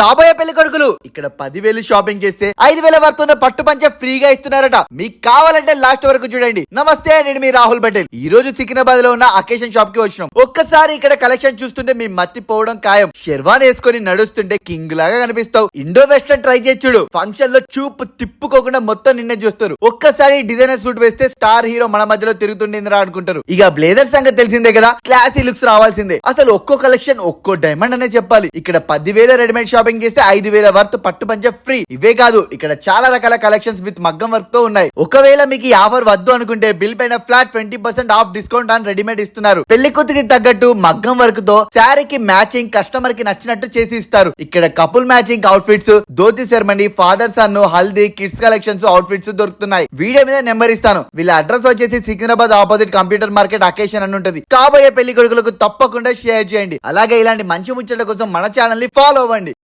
కాబోయే పెళ్ళి కొడుకులు ఇక్కడ పదివేలు షాపింగ్ చేస్తే ఐదు వేల వరకు ఉన్న పట్టు పంచ ఫ్రీగా ఇస్తున్నారట. మీకు కావాలంటే లాస్ట్ వరకు చూడండి. నమస్తే నేను మీ రాహుల్ పటేల్ ఈ రోజు సికింద్రాబాద్లో ఉన్న అకేషన్ షాప్కి వచ్చినాం. ఒక్కసారి ఇక్కడ కలెక్షన్ చూస్తుంటే మీ మత్తిపోవడం ఖాయం. షెర్వాన్ వేసుకొని నడుస్తుంటే కింగ్ లాగా కనిపిస్తావు. ఇండో వెస్టర్న్ ట్రై చేసి చూడు. ఫంక్షన్లో చూపు తిప్పుకోకుండా మొత్తం నిన్నే చూస్తారు. ఒక్కసారి డిజైనర్ సూట్ వేస్తే స్టార్ హీరో మన మధ్యలో తిరుగుతుండేందిరా అనుకుంటారు. ఇక బ్లేజర్ సంగతి తెలిసిందే కదా. క్లాసీ లుక్స్ రావాల్సిందే. అసలు ఒక్కో కలెక్షన్ ఒక్కో డైమండ్ అనే చెప్పాలి. ఇక్కడ పదివేల రెడీమేడ్ షాప్ షాపింగ్ చేస్తే ఐదు వేల వర్త్ పట్టు పంచ ఫ్రీ. ఇవే కాదు ఇక్కడ చాలా రకాల కలెక్షన్స్ విత్ మగ్గం వర్క్తో ఉన్నాయి. ఒకవేళ మీకు ఈ ఆఫర్ వద్దు అనుకుంటే బిల్ పైన flat twenty percent off discount అని రెడీమేడ్ ఇస్తున్నారు. పెళ్ళి కూతురికి తగ్గట్టు మగ్గం వర్క్తో శారీకి మ్యాచింగ్ కస్టమర్కి నచ్చినట్టు చేసి ఇస్తారు. ఇక్కడ couple matching outfits dhoti ceremony father son haldi kids collections outfits దొరుకుతున్నాయి. వీడియో మీద నెంబర్ ఇస్తాను. వీళ్ళ అడ్రస్ వచ్చేసి Secunderabad opposite computer market occasion అని ఉంటుంది. కాబోయే పెళ్ళి కొడుకులకు తప్పకుండా షేర్ చేయండి. అలాగే ఇలాంటి మంచి ముచ్చట కోసం మన ఛానల్ని ఫాలో అవ్వండి.